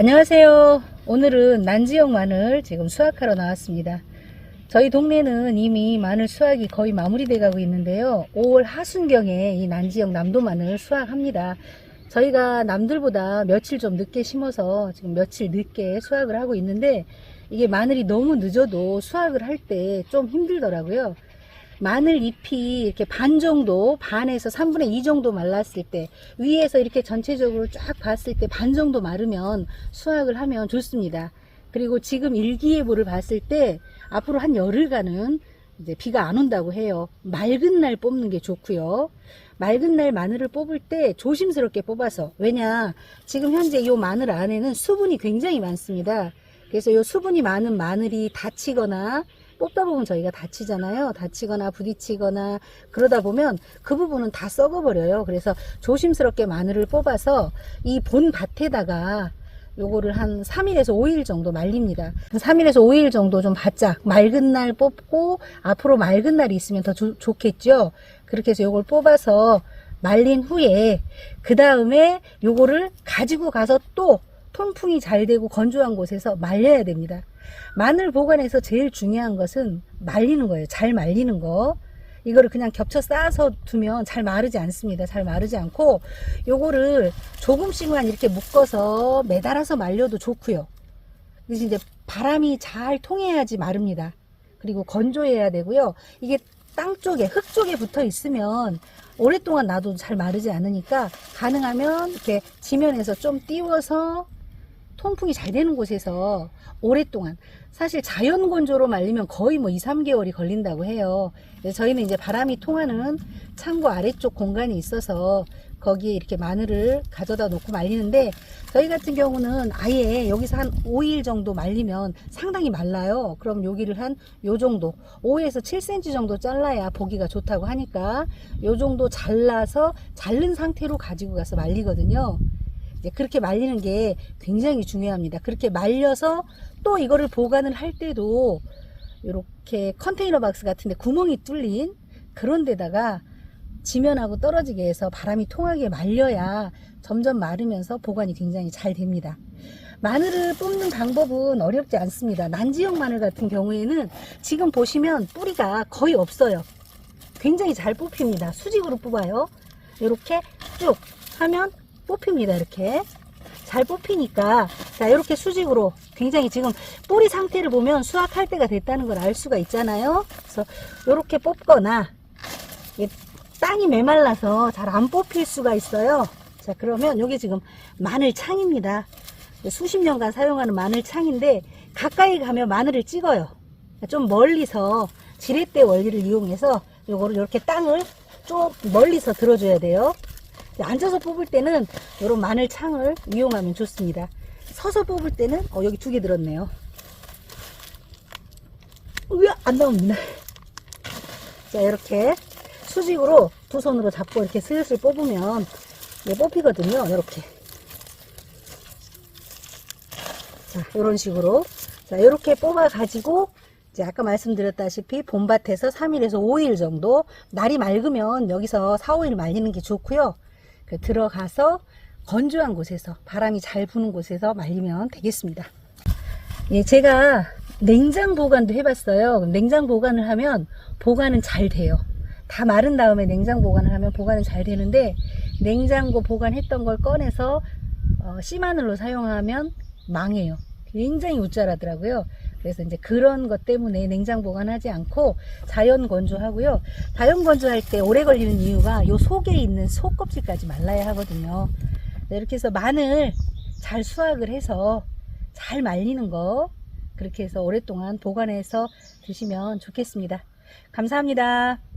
안녕하세요. 오늘은 난지역 마늘 지금 수확하러 나왔습니다. 저희 동네는 이미 마늘 수확이 거의 마무리돼 가고 있는데요. 5월 하순경에 이 난지역 남도 마늘 수확합니다. 저희가 남들보다 며칠 좀 늦게 심어서 지금 며칠 늦게 수확을 하고 있는데 이게 마늘이 너무 늦어도 수확을 할 때 좀 힘들더라고요. 마늘 잎이 이렇게 반 정도, 반에서 3분의 2 정도 말랐을 때, 위에서 이렇게 전체적으로 쫙 봤을 때 반 정도 마르면 수확을 하면 좋습니다. 그리고 지금 일기예보를 봤을 때, 앞으로 한 열흘간은 이제 비가 안 온다고 해요. 맑은 날 뽑는 게 좋고요. 맑은 날 마늘을 뽑을 때 조심스럽게 뽑아서, 왜냐, 지금 현재 이 마늘 안에는 수분이 굉장히 많습니다. 그래서 이 수분이 많은 마늘이 다치거나 뽑다 보면 저희가 다치잖아요. 다치거나 부딪히거나 그러다 보면 그 부분은 다 썩어버려요. 그래서 조심스럽게 마늘을 뽑아서 이 본 밭에다가 요거를 한 3일에서 5일 정도 말립니다. 3일에서 5일 정도 좀 바짝 맑은 날 뽑고 앞으로 맑은 날이 있으면 더 좋- 좋겠죠. 그렇게 해서 요걸 뽑아서 말린 후에 그 다음에 요거를 가지고 가서 또 통풍이 잘 되고 건조한 곳에서 말려야 됩니다. 마늘 보관에서 제일 중요한 것은 말리는 거예요. 잘 말리는 거. 이거를 그냥 겹쳐 쌓아서 두면 잘 마르지 않습니다. 잘 마르지 않고 요거를 조금씩만 이렇게 묶어서 매달아서 말려도 좋고요. 그래서 이제 바람이 잘 통해야지 마릅니다. 그리고 건조해야 되고요. 이게 땅 쪽에 흙 쪽에 붙어 있으면 오랫동안 놔도 잘 마르지 않으니까 가능하면 이렇게 지면에서 좀 띄워서 통풍이 잘 되는 곳에서 오랫동안 사실 자연 건조로 말리면 거의 뭐 2, 3개월이 걸린다고 해요. 저희는 이제 바람이 통하는 창고 아래쪽 공간이 있어서 거기에 이렇게 마늘을 가져다 놓고 말리는데 저희 같은 경우는 아예 여기서 한 5일 정도 말리면 상당히 말라요. 그럼 여기를 한 요 정도 5에서 7cm 정도 잘라야 보기가 좋다고 하니까 요 정도 잘라서 자른 상태로 가지고 가서 말리거든요. 이제 그렇게 말리는 게 굉장히 중요합니다. 그렇게 말려서 또 이거를 보관을 할 때도 이렇게 컨테이너 박스 같은데 구멍이 뚫린 그런 데다가 지면하고 떨어지게 해서 바람이 통하게 말려야 점점 마르면서 보관이 굉장히 잘 됩니다. 마늘을 뽑는 방법은 어렵지 않습니다. 난지역 마늘 같은 경우에는 지금 보시면 뿌리가 거의 없어요. 굉장히 잘 뽑힙니다. 수직으로 뽑아요. 이렇게 쭉 하면 뽑힙니다. 이렇게 잘 뽑히니까 자 이렇게 수직으로 굉장히 지금 뿌리 상태를 보면 수확할 때가 됐다는 걸 알 수가 있잖아요. 그래서 이렇게 뽑거나 땅이 메말라서 잘 안 뽑힐 수가 있어요. 자 그러면 여기 지금 마늘 창입니다. 수십 년간 사용하는 마늘 창인데 가까이 가면 마늘을 찍어요. 좀 멀리서 지렛대 원리를 이용해서 요거를 이렇게 땅을 좀 멀리서 들어줘야 돼요. 앉아서 뽑을 때는 이런 마늘 창을 이용하면 좋습니다. 서서 뽑을 때는 어 여기 두 개 들었네요. 으아 안 나옵니다. 자 이렇게 수직으로 두 손으로 잡고 이렇게 슬슬 뽑으면 네, 뽑히거든요. 이렇게 자 이런 식으로 자 이렇게 뽑아 가지고 아까 말씀드렸다시피 봄밭에서 3일에서 5일 정도 날이 맑으면 여기서 4, 5일 말리는 게 좋고요. 그 들어가서 건조한 곳에서 바람이 잘 부는 곳에서 말리면 되겠습니다. 예, 제가 냉장 보관도 해봤어요. 냉장 보관을 하면 보관은 잘 돼요. 다 마른 다음에 냉장 보관을 하면 보관은 잘 되는데 냉장고 보관했던 걸 꺼내서 어, 씨마늘로 사용하면 망해요. 굉장히 우짜라더라고요. 그래서 이제 그런 것 때문에 냉장 보관하지 않고 자연 건조하고요. 자연 건조할 때 오래 걸리는 이유가 요 속에 있는 속 껍질까지 말라야 하거든요. 네, 이렇게 해서 마늘 잘 수확을 해서 잘 말리는 거 그렇게 해서 오랫동안 보관해서 드시면 좋겠습니다. 감사합니다.